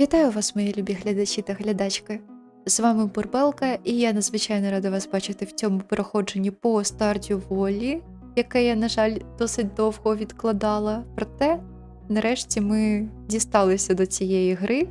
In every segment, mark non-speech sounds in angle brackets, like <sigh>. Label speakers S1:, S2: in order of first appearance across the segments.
S1: Вітаю вас, мої любі глядачі та глядачки. З вами Бурбелка, і я надзвичайно рада вас бачити в цьому проходженні по стартю волі, яке я, на жаль, досить довго відкладала. Проте, нарешті, ми дісталися до цієї гри.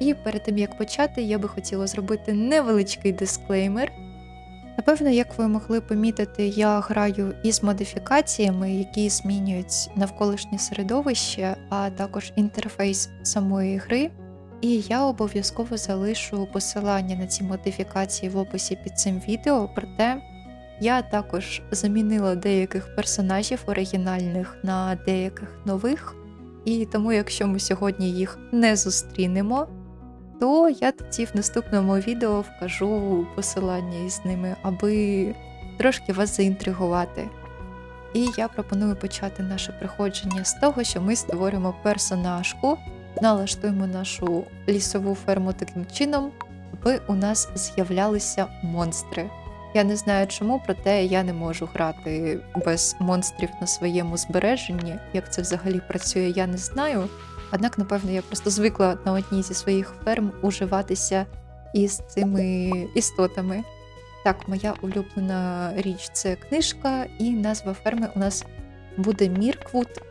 S1: І перед тим як почати, я би хотіла зробити невеличкий дисклеймер. Напевно, як ви могли помітити, я граю із модифікаціями, які змінюють навколишнє середовище, а також інтерфейс самої гри. І я обов'язково залишу посилання на ці модифікації в описі під цим відео. Проте я також замінила деяких персонажів оригінальних на деяких нових. І тому, якщо ми сьогодні їх не зустрінемо, то я тоді в наступному відео вкажу посилання із ними, аби трошки вас заінтригувати. І я пропоную почати наше приходження з того, що ми створимо персонажку, налаштуємо нашу лісову ферму таким чином, аби у нас з'являлися монстри. Я не знаю чому, проте я не можу грати без монстрів на своєму збереженні. Як це взагалі працює, я не знаю. Однак, напевно, я просто звикла на одній зі своїх ферм уживатися із цими істотами. Так, моя улюблена річ це книжка, і назва ферми у нас буде Мірквуд,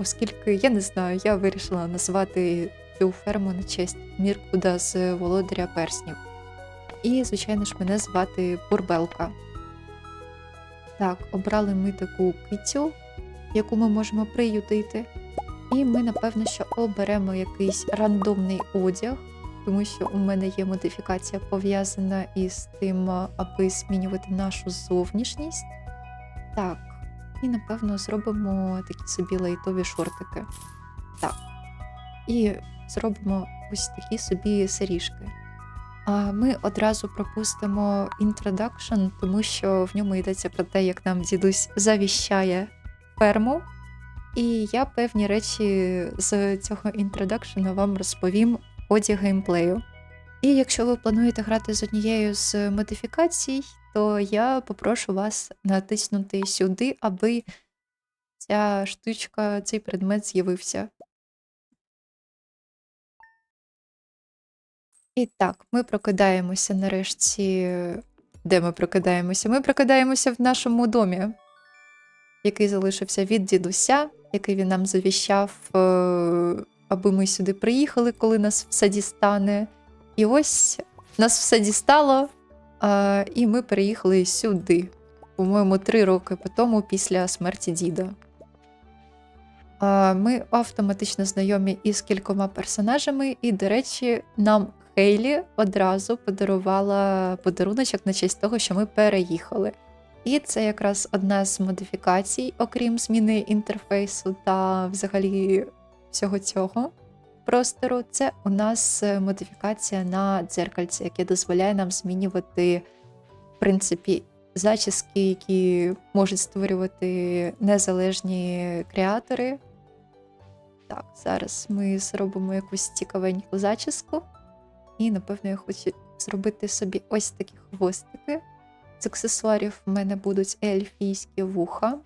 S1: оскільки я не знаю, я вирішила назвати цю ферму на честь Мірквуда з володаря перснів. І, звичайно ж, мене звати Бурбелка. Так, обрали ми таку кицю, яку ми можемо приютити. І ми, напевно, що оберемо якийсь рандомний одяг, тому що у мене є модифікація пов'язана із тим, аби змінювати нашу зовнішність. Так, і напевно зробимо такі собі лайтові шортики. Так. І зробимо ось такі собі сиріжки. А ми одразу пропустимо інтродакшн, тому що в ньому йдеться про те, як нам дідусь завіщає ферму. І я певні речі з цього інтродакшена вам розповім в ході геймплею. І якщо ви плануєте грати з однією з модифікацій, то я попрошу вас натиснути сюди, аби ця штучка, цей предмет з'явився. І так, ми прокидаємося нарешті. Де ми прокидаємося? Ми прокидаємося в нашому домі, який залишився від дідуся, який він нам завіщав, е, аби ми сюди приїхали, коли нас все дістане. І ось нас все дістало, е, і ми переїхали сюди. По-моєму, три роки по тому, після смерті діда. Е, Ми автоматично знайомі із кількома персонажами, і, до речі, нам Хейлі одразу подарувала подаруночок на честь того, що ми переїхали. І це якраз одна з модифікацій, окрім зміни інтерфейсу та взагалі всього цього простору. Це у нас е, модифікація на дзеркальце, яке дозволяє нам змінювати, в принципі, зачіски, які можуть створювати незалежні креатори. Так, зараз ми зробимо якусь цікавеньку зачіску. І, напевно, я хочу зробити собі ось такі хвостики. З аксесуарів в мене будуть ельфійські вуха.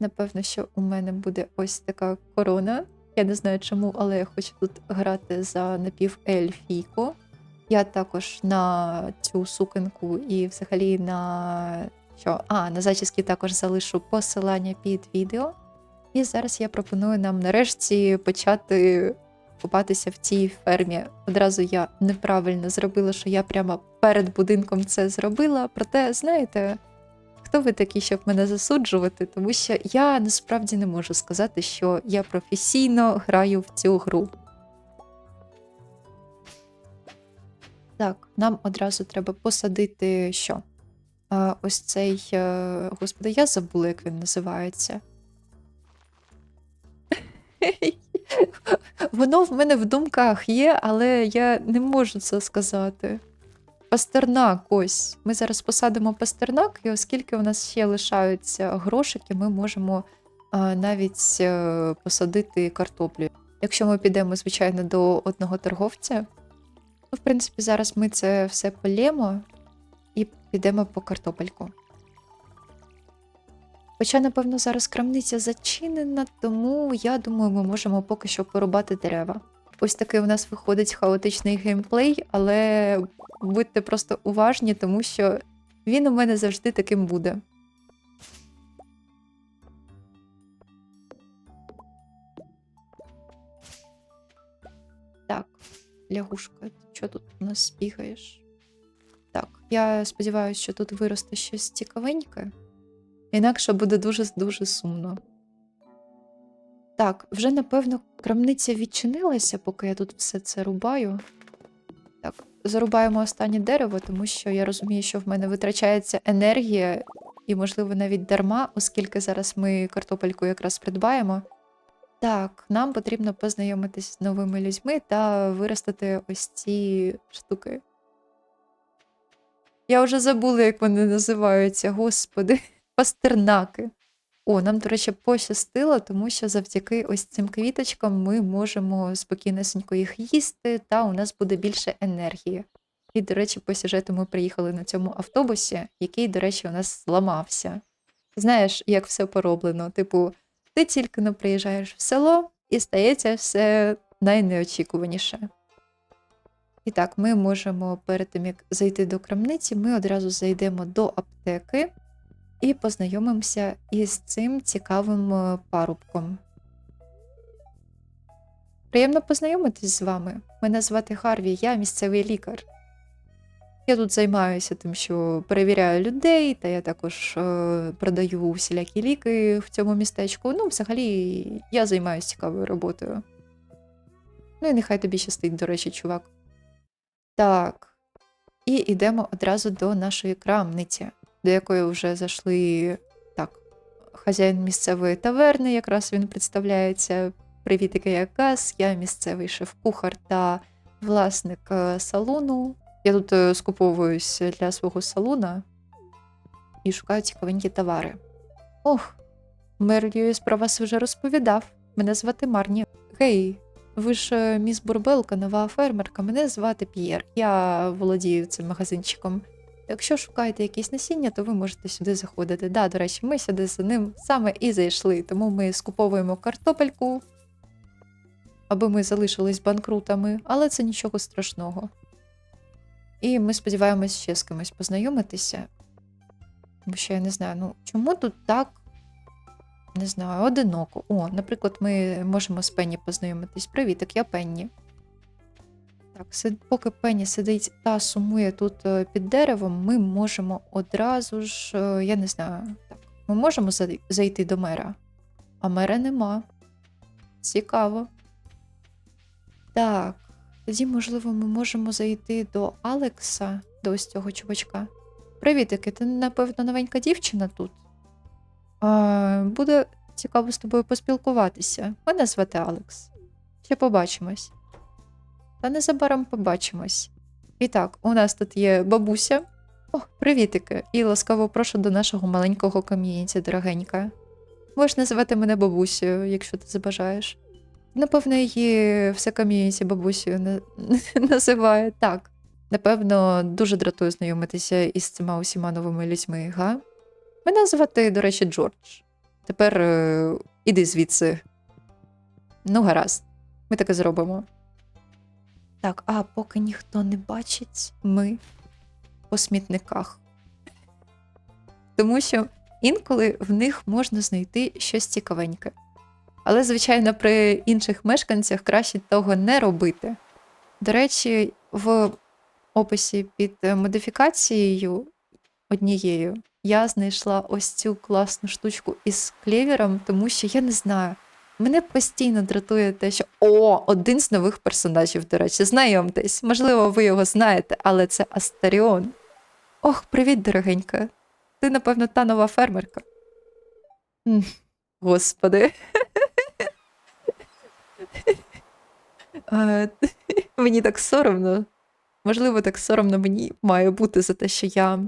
S1: Напевно, що у мене буде ось така корона. Я не знаю чому, але я хочу тут грати за напівельфійку. Я також на цю сукенку і взагалі на що? А, на зачіски також залишу посилання під відео. І зараз я пропоную нам нарешті почати купатися в цій фермі. Одразу я неправильно зробила, що я прямо перед будинком це зробила. Проте, знаєте, хто ви такі, щоб мене засуджувати? Тому що я насправді не можу сказати, що я професійно граю в цю гру. Так, нам одразу треба посадити що? А, ось цей. е, Господи, я забула, як він називається. <laughs> Воно в мене в думках є, але я не можу це сказати. Пастернак, ось. Ми зараз посадимо пастернак, і оскільки у нас ще лишаються грошики, ми можемо а, навіть е, посадити картоплю. Якщо ми підемо, звичайно, до одного торговця, ну, в принципі, зараз ми це все полємо і підемо по картопельку. Хоча, напевно, зараз крамниця зачинена, тому я думаю, ми можемо поки що порубати дерева. Ось такий у нас виходить хаотичний геймплей, але будьте просто уважні, тому що він у мене завжди таким буде. Так, лягушка, що тут у нас бігаєш? Так, я сподіваюся, що тут виросте щось цікавеньке. Інакше буде дуже-дуже сумно. Так, вже напевно крамниця відчинилася, поки я тут все це рубаю. Так, зарубаємо останнє дерево, тому що я розумію, що в мене витрачається енергія, і, можливо, навіть дарма, оскільки зараз ми картопельку якраз придбаємо. Так, нам потрібно познайомитись з новими людьми та виростити ось ці штуки. Я вже забула, як вони називаються, господи, <laughs> пастернаки. О, нам, до речі, пощастило, тому що завдяки ось цим квіточкам ми можемо спокійнесенько їх їсти, та у нас буде більше енергії. І, до речі, по сюжету ми приїхали на цьому автобусі, який, до речі, у нас зламався. Знаєш, як все пороблено. Типу, ти тільки не приїжджаєш в село і стається все найнеочікуваніше. І так, ми можемо перед тим, як зайти до крамниці, ми одразу зайдемо до аптеки і познайомимося із цим цікавим е, парубком. Приємно познайомитись з вами. Мене звати Харві, я місцевий лікар. Я тут займаюся тим, що перевіряю людей, та я також е, продаю всілякі ліки в цьому містечку. Ну, взагалі, я займаюся цікавою роботою. Ну і нехай тобі щастить, до речі, чувак. Так. І йдемо одразу до нашої крамниці, до якої вже зайшли так. Хазяїн місцевої таверни, якраз він представляється. Привітики, я Газ, я місцевий шеф-кухар та власник е, салону. Я тут е, скуповуюсь для свого салуна і шукаю цікавенькі товари. Ох, мер Льюіс про вас вже розповідав. Мене звати Марні. Гей, ви ж е, міс Бурбелка, нова фермерка. Мене звати П'єр. Я володію цим магазинчиком. Якщо шукаєте якісь насіння, то ви можете сюди заходити. Да, до речі, ми сюди за ним саме і зайшли, тому ми скуповуємо картопельку, аби ми залишились банкрутами, але це нічого страшного. І ми сподіваємось ще з кимось познайомитися. Бо що я не знаю, ну чому тут так не знаю, одиноко. О, наприклад, ми можемо з Пенні познайомитись. Привітик, я Пенні. Поки Пенні сидить та сумує тут е, під деревом, ми можемо одразу ж, е, я не знаю, так, ми можемо зайти до мера, а мера нема. Цікаво. Так, тоді, можливо, ми можемо зайти до Алекса, до ось цього чувачка. Привітики, ти, напевно, новенька дівчина тут. А, буде цікаво з тобою поспілкуватися. Мене звати Алекс. Ще побачимось. Та незабаром побачимось. І так, у нас тут є бабуся. О, привітики! І ласкаво прошу до нашого маленького ком'юніті, дорогенька. Можеш називати мене бабусею, якщо ти забажаєш. Напевно, її все ком'юніті бабусею <laughs> називає. Так. Напевно, дуже дратує знайомитися із цими усіма новими людьми, га? Мене звати, до речі, Джордж. Тепер е, іди звідси. Ну, гаразд, ми таке зробимо. Так, а поки ніхто не бачить, ми по смітниках. Тому що інколи в них можна знайти щось цікавеньке. Але, звичайно, при інших мешканцях краще того не робити. До речі, в описі під модифікацією однією я знайшла ось цю класну штучку із клевером, тому що я не знаю. Мене постійно дратує те, що о, один з нових персонажів, до речі, знайомтесь. Можливо, ви його знаєте, але це Астеріон. Ох, привіт, дорогенька. Ти, напевно, та нова фермерка. Господи. Мені так соромно. Можливо, так соромно мені має бути за те, що я.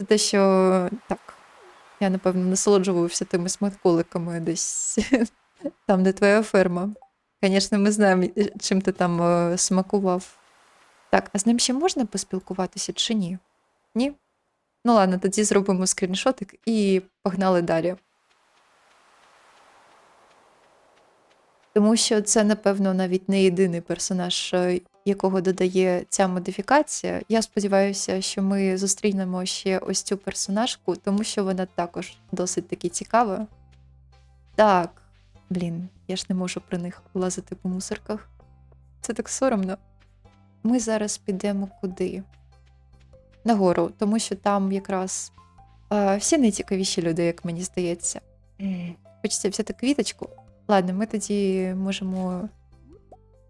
S1: За те, що так. Я, напевно, насолоджувався тими смаколиками десь <laughs> там, де твоя ферма. Звісно, ми знаємо, чим ти там е, смакував. Так, а з ним ще можна поспілкуватися чи ні? Ні? Ну ладно, тоді зробимо скріншотик і погнали далі. Тому що це, напевно, навіть не єдиний персонаж, е, якого додає ця модифікація. Я сподіваюся, що ми зустрінемо ще ось цю персонажку, тому що вона також досить таки цікава. Так, блін, я ж не можу при них лазити по мусорках. Це так соромно. Ми зараз підемо куди? Нагору, тому що там якраз е, всі найцікавіші люди, як мені здається. Хочеться взяти квіточку. Ладно, ми тоді можемо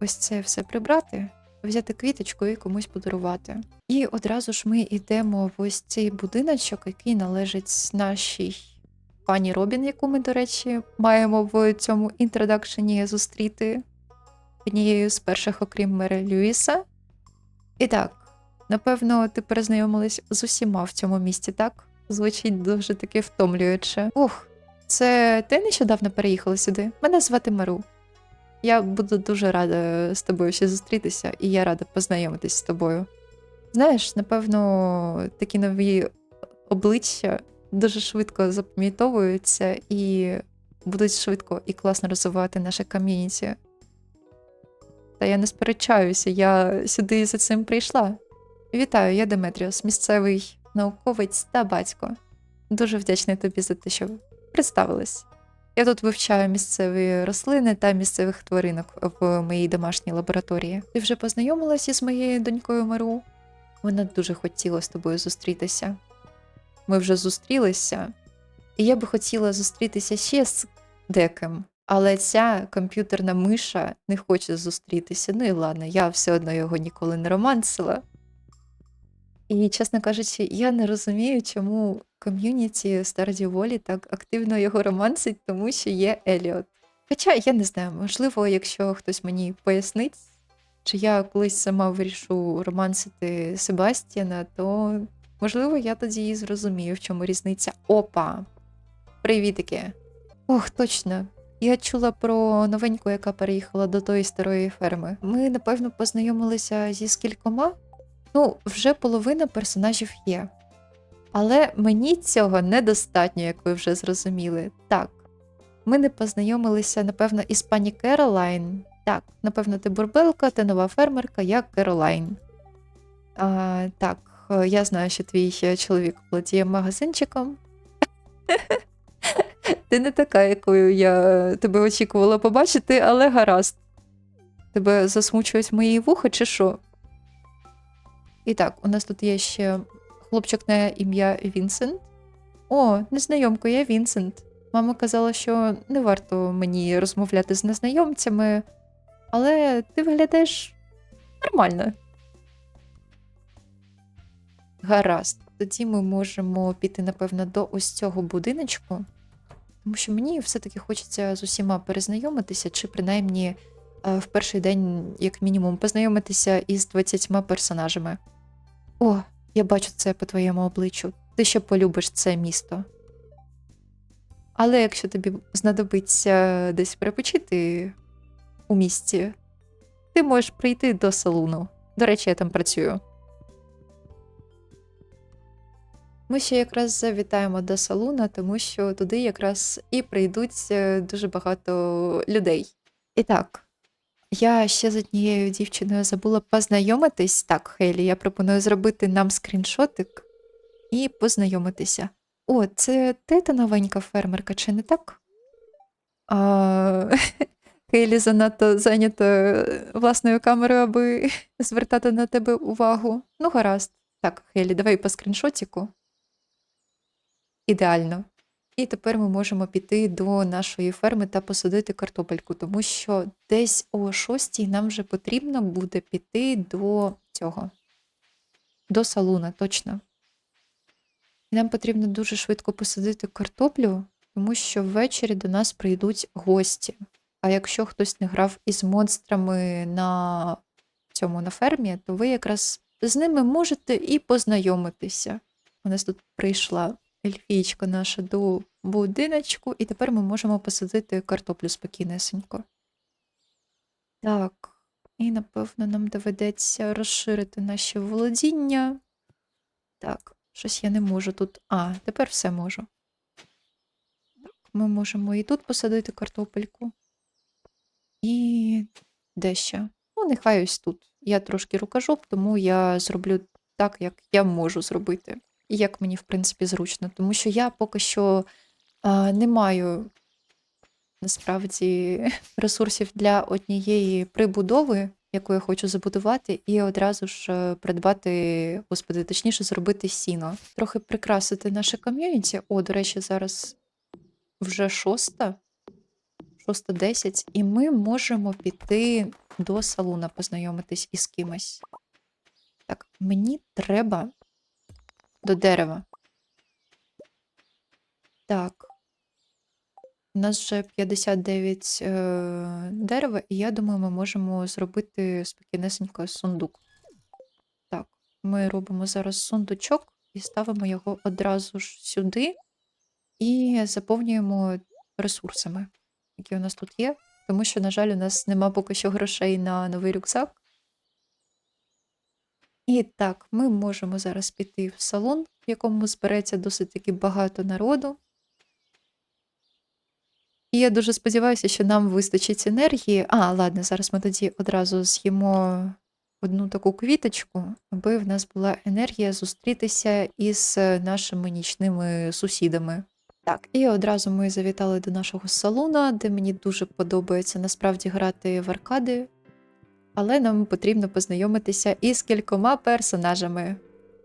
S1: ось це все прибрати, взяти квіточку і комусь подарувати. І одразу ж ми йдемо в ось цей будиночок, який належить нашій пані Робін, яку ми, до речі, маємо в цьому інтродакшені зустріти однією з перших, окрім Мери Льюіса. І так, напевно, ти перезнайомилась з усіма в цьому місті, так? Звучить дуже таки втомлююче. Ух, це ти нещодавно переїхала сюди? Мене звати Мару. Я буду дуже рада з тобою ще зустрітися, і я рада познайомитись з тобою. Знаєш, напевно, такі нові обличчя дуже швидко запам'ятовуються і будуть швидко і класно розвивати наше ком'юніті. Та я не сперечаюся, я сюди за цим прийшла. Вітаю, я Деметріос, місцевий науковець та батько. Дуже вдячний тобі за те, що представилась. Я тут вивчаю місцеві рослини та місцевих тваринок в моїй домашній лабораторії. Ти вже познайомилася з моєю донькою Мару? Вона дуже хотіла з тобою зустрітися. Ми вже зустрілися, і я би хотіла зустрітися ще з деким. Але ця комп'ютерна миша не хоче зустрітися. Ну і ладно, я все одно його ніколи не романсила. І, чесно кажучи, я не розумію, чому ком'юніті Старді Волі так активно його романсить, тому що є Еліот. Хоча я не знаю, можливо, якщо хтось мені пояснить, чи я колись сама вирішу романсити Себастьяна, то можливо я тоді і зрозумію, в чому різниця. Опа! Привітики! Ох, точно. Я чула про новеньку, яка переїхала до тої старої ферми. Ми, напевно, познайомилися зі скількома. Ну, вже половина персонажів є. Але мені цього недостатньо, як ви вже зрозуміли. Так, ми не познайомилися, напевно, із пані Керолайн. Так, напевно, ти бурбелка, ти нова фермерка, я Керолайн. А, так, е, я знаю, що твій е, чоловік володіє магазинчиком. <laughs> Ти не така, якою я тебе очікувала побачити, але гаразд. Тебе засмучують мої вуха, чи що? І так, у нас тут є ще хлопчик на ім'я Вінсент. О, незнайомко, я Вінсент. Мама казала, що не варто мені розмовляти з незнайомцями, але ти виглядаєш нормально. Гаразд. Тоді ми можемо піти, напевно, до ось цього будиночку, тому що мені все-таки хочеться з усіма перезнайомитися, чи принаймні е, в перший день, як мінімум, познайомитися із 20 персонажами. О, я бачу це по твоєму обличчю. Ти ще полюбиш це місто. Але якщо тобі знадобиться десь перепочити у місті, ти можеш прийти до салуну. До речі, я там працюю. Ми ще якраз завітаємо до салуна, тому що туди якраз і прийдуть е, дуже багато людей. І так, я ще з однією дівчиною забула познайомитись. Так, Хейлі, я пропоную зробити нам скріншотик і познайомитися. О, це ти та новенька фермерка, чи не так? А, <laughs> Хейлі занадто зайнята е, власною камерою, аби <laughs> звертати на тебе увагу. Ну, гаразд. Так, Хейлі, давай по скріншотіку. Ідеально. І тепер ми можемо піти до нашої ферми та посадити картопельку, тому що десь о 6 нам вже потрібно буде піти до цього, до салуна, точно. Нам потрібно дуже швидко посадити картоплю, тому що ввечері до нас прийдуть гості. А якщо хтось не грав із монстрами на цьому на фермі, то ви якраз з ними можете і познайомитися. У нас тут прийшла ельфійчка наша до будиночку, і тепер ми можемо посадити картоплю спокійнесенько. Так, і напевно нам доведеться розширити наші володіння. Так, щось я не можу тут. А, тепер все можу. Так, ми можемо і тут посадити картопельку. І де ще? Ну, нехай ось тут. Я трошки рукожоп, тому я зроблю так, як я можу зробити. І як мені, в принципі, зручно. Тому що я поки що а, не маю насправді <laughs> ресурсів для однієї прибудови, яку я хочу забудувати, і одразу ж придбати, господи, точніше, зробити сіно. Трохи прикрасити наше ком'юніті. О, до речі, зараз вже шоста. 6.10, і ми можемо піти до салуна познайомитись із кимось. Так, мені треба до дерева. Так. У нас вже 59 е, дерева, і я думаю, ми можемо зробити спокійнесенько сундук. Так, ми робимо зараз сундучок і ставимо його одразу ж сюди і заповнюємо ресурсами, які у нас тут є. Тому що, на жаль, у нас нема поки що грошей на новий рюкзак. І так, ми можемо зараз піти в салон, в якому збереться досить таки багато народу. І я дуже сподіваюся, що нам вистачить енергії. А, ладно, зараз ми тоді одразу з'їмо одну таку квіточку, аби в нас була енергія зустрітися із нашими нічними сусідами. Так, і одразу ми завітали до нашого салуна, де мені дуже подобається насправді грати в аркади. Але нам потрібно познайомитися із кількома персонажами.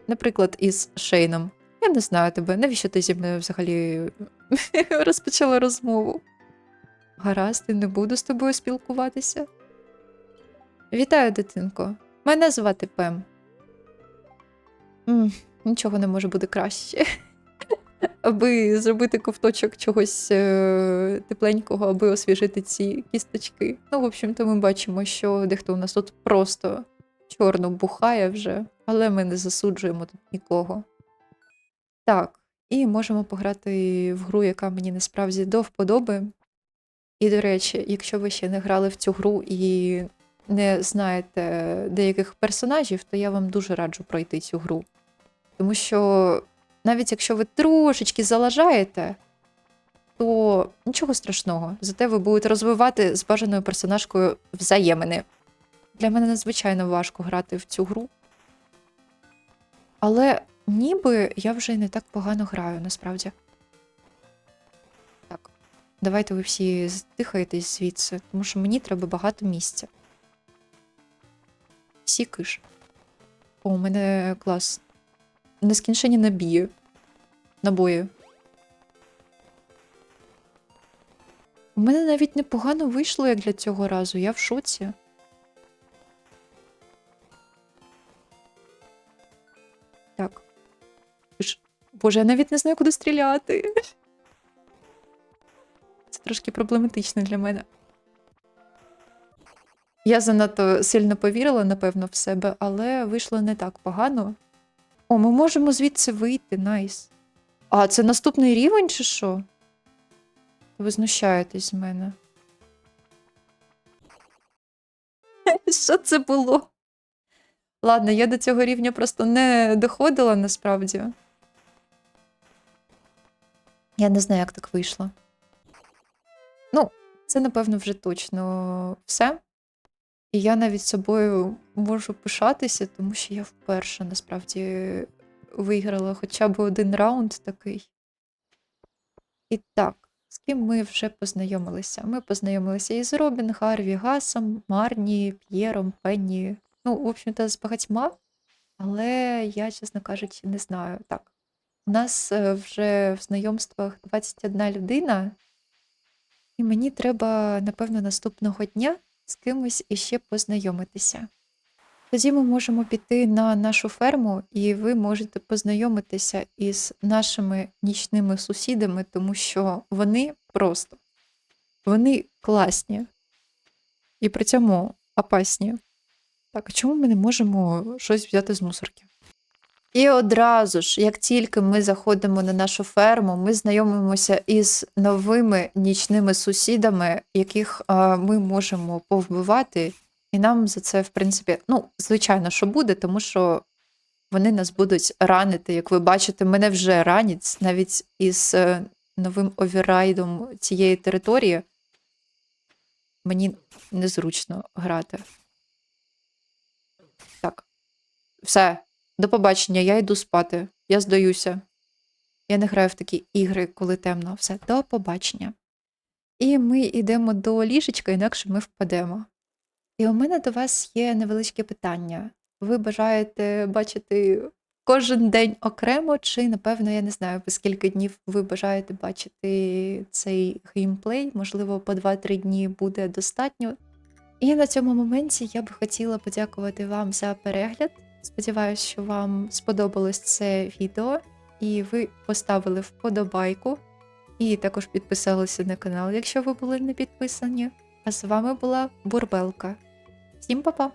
S1: Наприклад, із Шейном. Я не знаю тебе, навіщо ти зі мною взагалі <laughs> розпочала розмову? Гаразд, я не буду з тобою спілкуватися. Вітаю, дитинко. Мене звати Пем. М, нічого не може бути краще. Аби зробити ковточок чогось е, тепленького, аби освіжити ці кісточки. Ну, в общем-то, ми бачимо, що дехто у нас тут просто чорно бухає вже, але ми не засуджуємо тут нікого. Так, і можемо пограти в гру, яка мені насправді до вподоби. І, до речі, якщо ви ще не грали в цю гру і не знаєте деяких персонажів, то я вам дуже раджу пройти цю гру. Тому що навіть якщо ви трошечки залажаєте, то нічого страшного. Зате ви будете розвивати з бажаною персонажкою взаємини. Для мене надзвичайно важко грати в цю гру. Але ніби я вже не так погано граю, насправді. Так, давайте ви всі здихаєтесь звідси, тому що мені треба багато місця. Всі киш. О, у мене клас. Нескінчені набії. Набої. У мене навіть непогано вийшло, як для цього разу. Я в шоці. Так. Боже, я навіть не знаю, куди стріляти. Це трошки проблематично для мене. Я занадто сильно повірила, напевно, в себе, але вийшло не так погано. О, ми можемо звідси вийти, найс. А, це наступний рівень, чи що? Ви знущаєтесь з мене. <laughs> Що це було? Ладно, я до цього рівня просто не доходила насправді. Я не знаю, як так вийшло. Ну, це, напевно, вже точно все. І я навіть собою можу пишатися, тому що я вперше насправді виграла хоча б один раунд такий. І так, з ким ми вже познайомилися? Ми познайомилися із Робін, Гарві, Гасом, Марні, П'єром, Пенні. Ну, в общем-то, з багатьма, але я, чесно кажучи, не знаю. Так, у нас е, вже в знайомствах 21 людина, і мені треба, напевно, наступного дня з кимось іще познайомитися. Тоді ми можемо піти на нашу ферму, і ви можете познайомитися із нашими нічними сусідами, тому що вони просто вони класні і при цьому опасні. Так, а чому ми не можемо щось взяти з мусорки? І одразу ж, як тільки ми заходимо на нашу ферму, ми знайомимося із новими нічними сусідами, яких ми можемо повбивати, і нам за це, в принципі, ну, звичайно, що буде, тому що вони нас будуть ранити. Як ви бачите, мене вже ранять навіть із е, новим овірайдом цієї території. мені незручно грати. Так. Все. До побачення, я йду спати. Я здаюся. Я не граю в такі ігри, коли темно. Все, до побачення. І ми йдемо до ліжечка, інакше ми впадемо. І у мене до вас є невеличке питання. Ви бажаєте бачити кожен день окремо, чи, напевно, я не знаю, по скільки днів ви бажаєте бачити цей геймплей? Можливо, по 2-3 дні буде достатньо. І на цьому моменті я би хотіла подякувати вам за перегляд. Сподіваюсь, що вам сподобалось це відео, і ви поставили вподобайку, і також підписалися на канал, якщо ви були не підписані. А з вами була Бурбелка. Всім па-па!